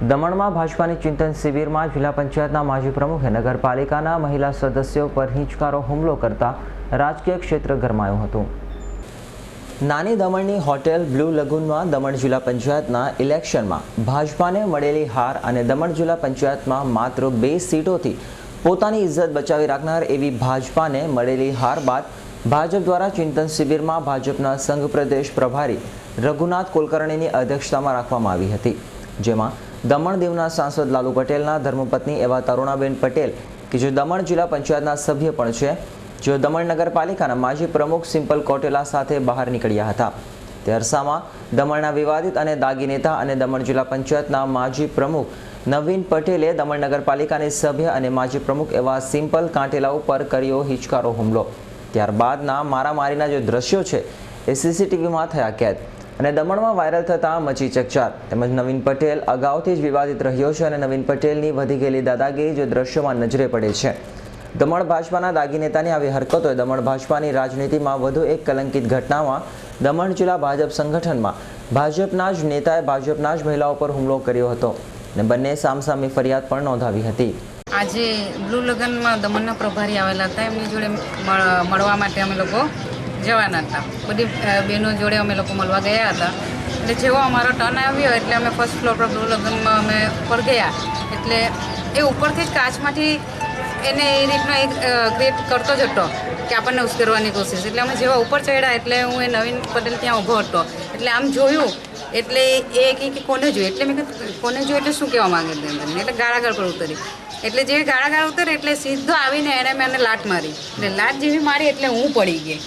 દમણમાં ભાજપાની ચિંતન શિબિરમાં જિલ્લા પંચાયતના માજી પ્રમુખે નગરપાલિકાના મહિલા સદસ્યો પર હિંચકારો હુમલો કરતા રાજકીય ક્ષેત્ર ગરમાયું હતું. નાની દમણની હોટેલ બ્લુ લગુનમાં દમણ જિલ્લા પંચાયતના ઇલેક્શનમાં ભાજપાને મળેલી હાર અને દમણ જિલ્લા પંચાયતમાં માત્ર બે સીટોથી પોતાની ઇજ્જત બચાવી રાખનાર એવી ભાજપાને મળેલી હાર બાદ ભાજપ દ્વારા ચિંતન શિબિરમાં ભાજપના સંઘ પ્રદેશ પ્રભારી રઘુનાથ કુલકર્ણીની અધ્યક્ષતામાં રાખવામાં આવી હતી, જેમાં દમણ દીવના સાંસદ લાલુ પટેલના ધર્મપત્ની એવા તરુણાબેન પટેલ કે જે દમણ જિલ્લા પંચાયતના સભ્ય પણ છે, જેઓ દમણ નગરપાલિકાના માજી પ્રમુખ સિમ્પલ કોટેલા સાથે બહાર નીકળ્યા હતા. તે અરસામાં દમણના વિવાદિત અને દાગી નેતા અને દમણ જિલ્લા પંચાયતના માજી પ્રમુખ નવીન પટેલે દમણ નગરપાલિકાની સભ્ય અને માજી પ્રમુખ એવા સિમ્પલ કાંટેલા ઉપર કર્યો હિચકારો હુમલો. ત્યારબાદના મારામારીના જે દ્રશ્યો છે, એ સીસીટીવીમાં થયા કેદ. અને દમણમાં વાયરલ થતાં મચી ચકચાર. તેમજ નવીન પટેલ અગાઉથી જ વિવાદિત રહ્યો છે અને નવીન પટેલની વધી ગયેલી દાદાગીરી જે દ્રશ્યોમાં નજરે પડે છે. દમણ ભાજપાના દાગી નેતાની આવી હરકતોએ દમણ ભાજપાની રાજનીતિમાં વધુ એક કલંકિત ઘટનામાં દમણ જિલ્લા ભાજપ સંગઠનમાં ભાજપના જ નેતાએ ભાજપના જ મહિલાઓ પર હુમલો કર્યો હતો અને બંને સામસામે ફરિયાદ પણ નોંધાવી હતી. આજે બ્લુ લગનમાં દમણના પ્રભારી આવેલા હતા. એમની જોડે મળવા માટે અમે લોકો જવાના હતા. બધી બહેનો જોડે અમે લોકો મળવા ગયા હતા. એટલે જેવો અમારો ટર્ન આવ્યો, એટલે અમે ફર્સ્ટ ફ્લોર પર લગ્નમાં અમે ઉપર ગયા. એટલે એ ઉપરથી જ કાચમાંથી એને એ રીતનો એક ક્રિએટ કરતો જ હતો કે આપણને ઉશ્કેરવાની કોશિશ. એટલે અમે જેવા ઉપર ચડ્યા, એટલે હું એ નવીન પટેલ ત્યાં ઊભો હતો. એટલે આમ જોયું, એટલે એ કે કોને જોયું? એટલે મેં કોને જોયું? એટલે શું કહેવા માગે તમને? એટલે ગાળાગાળ પર ઉતરી. એટલે જે ગાળાગાળ ઉતરે, એટલે સીધો આવીને એણે મને લાટ મારી. એટલે લાટ જેવી મારી, એટલે હું પડી ગઈ.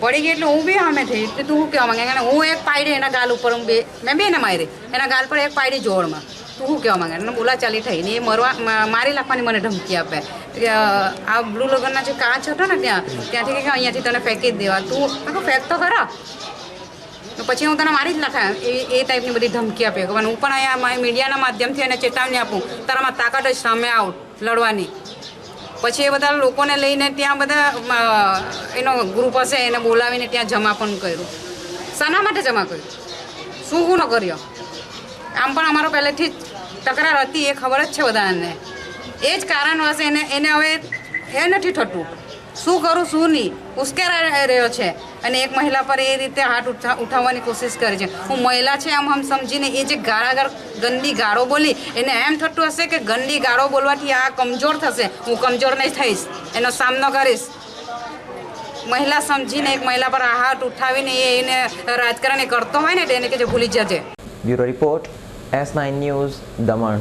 પડી ગઈ એટલે હું બી સામે થઈ એટલે તું શું કહેવા માંગે? હું એક પાયડી એના ગાલ ઉપર હું બે મેં બે ને મારી. એના ગાલ પર એક પાયડી જોડમાં. તું શું કહેવા માંગે? એને બોલા ચાલી થઈ. ને એ મરવા મારી નાખવાની મને ધમકી આપે. આ બ્લુ લગનના જે કાચ હતો ને ત્યાં, ત્યાંથી કે અહીંયાથી તને ફેંકી જ દેવા. તું મેં ફેંક તો ખરા. તો પછી હું તને મારી જ નાખા એ એ ટાઈપની બધી ધમકી આપી. હું પણ અહીંયા મીડિયાના માધ્યમથી એને ચેતવણી આપું. તારામાં તાકાત જ સામે આવ લડવાની. પછી એ બધા લોકોને લઈને ત્યાં બધા એનો ગ્રુપ હશે, એને બોલાવીને ત્યાં જમા પણ કર્યું. શાના માટે જમા કર્યું? શું ગુનો કર્યો? આમ પણ અમારો પહેલેથી જ તકરાર હતી, એ ખબર જ છે બધાને. એ જ કારણ હશે એને એને હવે એ નથી થતું. શું કરું, શું નહીં? ઉશ્કેરાઈ રહ્યો છે. અને એક મહિલા પર એ રીતે હાથ ઉઠા ઉઠાવવાની કોશિશ કરે છે. હું મહિલા છે આમ આમ સમજીને એ જે ગાળાગાળ ગંદી ગાળો બોલી, એને એમ થતું હશે કે ગંદી ગાળો બોલવાથી આ કમજોર થશે. હું કમજોર નહીં થઈશ. એનો સામનો કરીશ. મહિલા સમજીને એક મહિલા પર આ હાથ ઉઠાવીને એને રાજકારણ કરતો હોય ને એને કે જે ભૂલી જજે. Bureau report, S nine news, Daman.